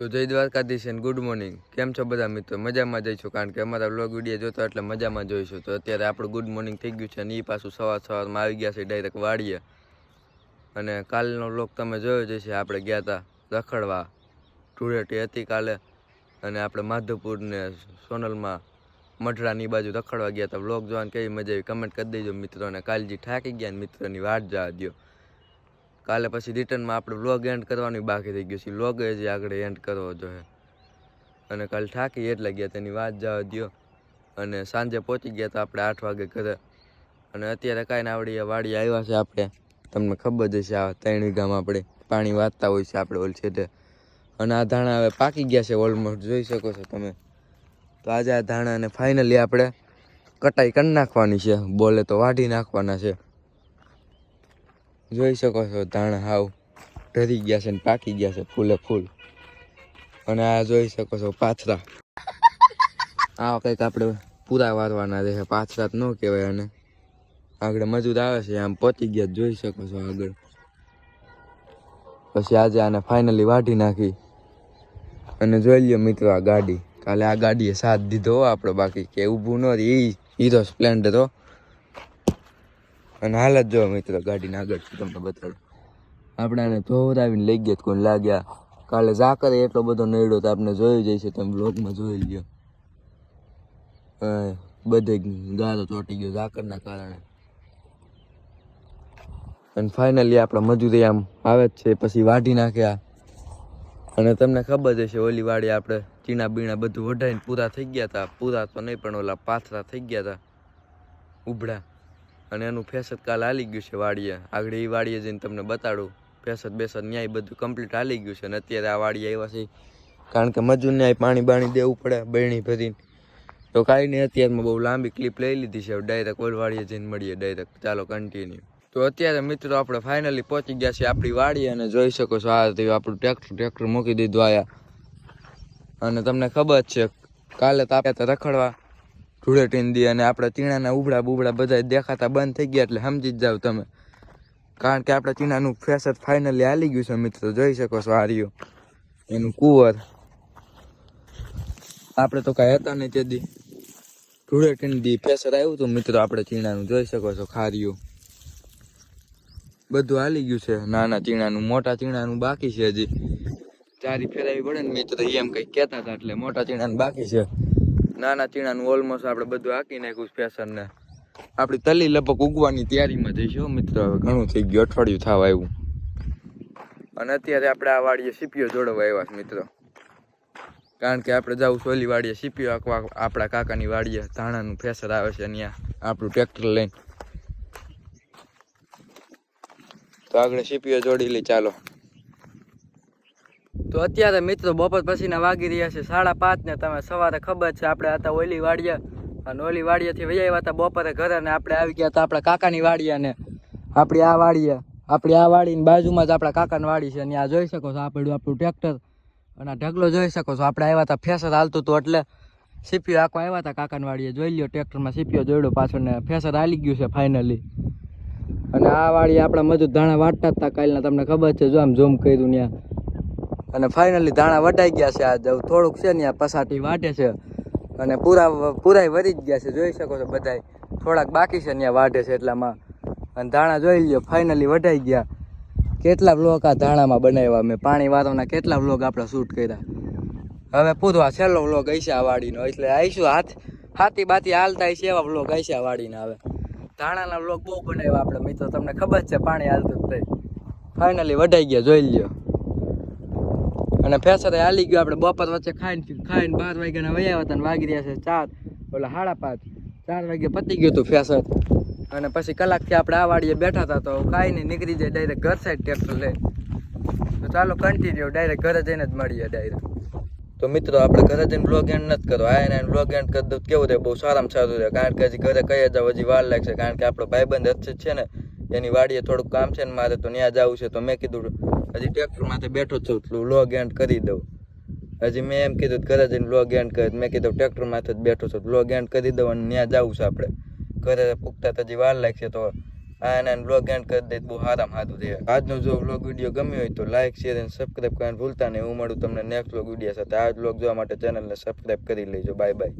તો જય દ્વારકાધીશ અને ગુડ મોર્નિંગ કેમ છો બધા મિત્રો? મજામાં જઈશું કારણ કે અમારા વ્લોગ વીડિયો જોતો એટલે મજામાં જોઈશું તો અત્યારે આપણું ગુડ મોર્નિંગ થઈ ગયું છે અને એ પાછું સવાર સવારમાં આવી ગયા છે ડાયરેક્ટ વાડીએ. અને કાલનો વ્લોગ તમે જોયો જ હશે. આપણે ગયા હતા રખડવા. ધૂળેટી હતી કાલે. અને આપણે માધવપુર ને સોનલમાં મઢડાની બાજુ રખડવા ગયા હતા વ્લોગ જોવાની કેવી મજા આવી. કમેન્ટ કરી દેજો મિત્રોને. કાલજી થાકી ગયા મિત્રોની વાટ જવા દો કાલે પછી રિટર્નમાં આપણે વ્લોગ એન્ડ કરવાની બાકી થઈ ગયું છે. વ્લોગ જ આગળ એન્ડ કરવો જોઈએ અને કાલે થાકી એટલે ગયા તેની વાત જવા દ્યો. અને સાંજે પહોંચી ગયા તો આપણે આઠ વાગે ઘરે. અને અત્યારે કાંઈ ના આવડી વાડી આવ્યા છે આપણે. તમને ખબર જ હશે આ ત્રણ વીઘામાં આપણે પાણી વાંચતા હોય છે આપણે ઓલ છેટે. અને આ ધાણા હવે પાકી ગયા છે ઓલમોસ્ટ જોઈ શકો છો તમે. તો આજે આ ધાણાને ફાઇનલી આપણે કટાઈ કરી નાખવાની છે. બોલે તો વાઢી નાખવાના છે. જોઈ શકો છો ધાણા હાવ ઢરી ગયા છે ને પાકી ગયા છે ફૂલે ફૂલ. અને આ જોઈ શકો છો પાથરા. આ કંઈક આપણે પૂરા વારવાના રહે પાથરા તો ન કહેવાય અને આગળ મજૂર આવે છે, આમ પતી ગયા જોઈ શકો છો આગળ. પછી આજે આને ફાઇનલી વાઢી નાખી. અને જોઈ લ્યો મિત્રો આ ગાડી. કાલે આ ગાડીએ સાથ દીધો આપણો, બાકી કે ઊભું ન એ હીરો સ્પ્લેન્ડર હો. અને હાલ જ જો મિત્રો ગાડીને આગળ તમને બતાડું. આપણે આને ધોવરાવીને લઈ ગયા કોઈ લાગ્યા. કાલે ઝાકર એટલો બધો નડ્યો તો આપણે જોઈ જઈશે તમે બ્લોગમાં જોઈ લ્યો. બધે ગાળો ચોટી ગયો ઝાકરના કારણે. અને ફાઇનલી આપણા મજૂરી આમ આવે જ છે, પછી વાઢી નાખ્યા. અને તમને ખબર હશે ઓલી વાડી આપણે ચીણા બીણા બધું વઢાઈને પૂરા થઈ ગયા હતા પૂરા તો નહીં પણ ઓલા પાથરા થઈ ગયા હતા ઉભડા. અને એનું ફેસદ કાલ હાલી ગયું છે વાડીએ. આગળ એ વાડીએ જઈને તમને બતાડું. ફેસદ, બેસદ, ન્યાય બધું કમ્પ્લીટ હાલી ગયું છે. અને અત્યારે આ વાડી આવ્યા છે કારણ કે મજૂર ન્યાય પાણી બાણી દેવું પડે બહેણી ભરીને. તો કાંઈ નહીં, અત્યારમાં બહુ લાંબી ક્લિપ લઈ લીધી છે. ડાયરેક્ટ ઓલ વાડીએ જઈને મળીએ. ડાયરેક્ટ ચાલો કન્ટિન્યુ તો અત્યારે મિત્રો આપણે ફાઇનલી પહોંચી ગયા છીએ આપણી વાડી અને જોઈ શકો છો આ આપણું ટ્રેક્ટર ટ્રેક્ટર મૂકી દીધું આયા. અને તમને ખબર છે, કાલે તો આપ્યા રખડવા. ધૂળેટીને દી અને આપણા ચીણાના ઉબડા બુબડા બધા દેખાતા બંધ થઈ ગયા એટલે સમજી જ જાવ તમે. કારણ કે આપણે ચીણાનું ફેસર ફાઇનલી હાલી ગયું છે મિત્રો, જોઈ શકો છો આ એનું કુંવર. આપણે તો કાંઈ હતા નહીં તે દી. ધૂળેટીને દી ફેસર આવ્યું હતું મિત્રો આપણે ચીણાનું જોઈ શકો છો ખાર્યું. બધું હાલી ગયું છે, નાના ચીણાનું મોટા ચીણાનું બાકી છે હજી. ચારી ફેરાવી પડે ને મિત્ર, એમ કંઈક કહેતા હતા એટલે મોટા ચીણાનું બાકી છે. નાના ચીણાનું ઓલમોસ્ટ આપણે બધું આંકી નાખ્યું ફેશન ફેશનને આપણી તલી લપક ઉગવાની તૈયારીમાં જઈશું મિત્રો. હવે ઘણું થઈ ગયું, અઠવાડિયું થવા આવ્યું. અને અત્યારે આપણે આ વાડીએ સીપીઓ જોડવા આવ્યા છે મિત્રો. કારણ કે આપણે જવું સોલી વાડીએ, સીપીઓ આખવા આપણા કાકાની વાડીએ. ધાણાનું ફેસર આવે છે ત્યાં આપણું ટ્રેક્ટર લઈને. તો આગળ સીપીઓ જોડી લઈ ચાલો. તો અત્યારે મિત્રો બપોર પછીના વાગી રહ્યા છે, સાડા પાંચ ને તમે સવારે ખબર છે, આપણે હતા ઓલી વાડીએ અને ઓલી વાડીએથી વૈયા આવ્યા હતા બપોરે ઘરે ને આપણે આવી ગયા હતા આપણા કાકાની વાડિયાને આપણી આ વાડીએ, આપણી આ વાડીની બાજુમાં જ આપણા કાકાની વાડી છે અને આ જોઈ શકો છો આપણું આપણું ટ્રેક્ટર. અને આ ઢગલો જોઈ શકો છો, આપણે આવ્યા હતા ફેસર હાલતું હતું એટલે સીપીઓ આખો આવ્યા હતા કાકાની વાડીએ. જોઈ લ્યો ટ્રેક્ટરમાં સીપીઓ જોડ્યો પાછળ ને ફેસર હાલી ગયું છે ફાઇનલી અને આ વાડી આપણા મજૂર ધાણા વાટતા હતા, કાલના તમને ખબર છે, જો આમ ઝૂમ કર્યું ત્યાં અને ફાઇનલી ધાણા વટાઈ ગયા છે આ થોડુંક છે ને આ પસાટી વાટે છે. અને પૂરા પૂરાય વરી જ ગયા છે, જોઈ શકો છો બધાય. થોડાક બાકી છે ત્યાં વાટે છે એટલામાં. અને ધાણા જોઈ લ્યો ફાઇનલી વટાઈ ગયા. કેટલા બ્લોક આ ધાણામાં બનાવ્યા મેં પાણી વાતોના કેટલા બ્લોક આપણે શૂટ કર્યા? હવે પૂરવા છેલ્લો બ્લોક હશે આ વાડીનો? એટલે આવીશું હાથ, હાથી બાતી હાલતા હશે એવા બ્લોક હશે આ વાડીના હવે. ધાણાના બ્લોક બહુ બનાવ્યા આપણે મિત્રો, તમને ખબર છે પાણી હાલતું જ થઈ ફાઇનલી વઢાઈ ગયા, જોઈ લ્યો. અને ફેસરે હાલી ગયો આપણે બપોર વચ્ચે ખાઈને ખાઈને બાર વાગ્યાના વયા હતા અને વાગી રહ્યા છે ચાર, ઓલા સાડા પાંચ. ચાર વાગે પતી ગયું હતું ફેસર અને પછી કલાકથી આપણે આ વાડીએ બેઠા હતા તો કાંઈ નહીં, નીકળી જાય ડાયરેક્ટ ઘર સાઈડ ટ્રેક્ટર લઈ. તો ચાલો કન્ટિન્યુ ડાયરેક્ટ ઘરે જઈને જ મળીએ ડાયરેક્ટ તો મિત્રો, આપણે ઘરે જઈને બ્લોગ એન્ડ નથી કરો આ એને બ્લોગ એન્ડ કરી દઉં કેવું રહે બહુ સારામાં સારું રહે કારણ કે હજી ઘરે કહીએ જાવ હજી વાર લાગશે. કારણ કે આપણો ભાઈબંધ હર્ષિત છે ને એની વાડીએ થોડુંક કામ છે ને મારે તો ત્યાં જવું છે, તો મેં કીધું, હજી ટ્રેક્ટર માથે બેઠો જ છું, એટલું લોગ એન્ડ કરી દઉં. હજી મેં એમ કીધું, ઘરે જઈને લોગ એન્ડ કરી. મેં કીધું ટ્રેક્ટર માથે જ બેઠો છું લોગ એન્ડ કરી દઉં અને ત્યાં જવું છે આપણે. ઘરે પૂગતા હજી વાર લાગશે, તો આ એને બ્લોગ એન્ડ કરી દે બહુ સારામાં સારું રહે આજનો જો બ્લોગ વીડિયો ગમ્યો હોય તો લાઈક શેર અને સબસ્ક્રાઈબ કરવાનું ભૂલતા નહીં. હું મળું તમને નેક્સ્ટ બ્લોગ વીડિયો સાથે. આ બ્લોગ જોવા માટે ચેનલને સબસ્ક્રાઈબ કરી લેજો. Bye bye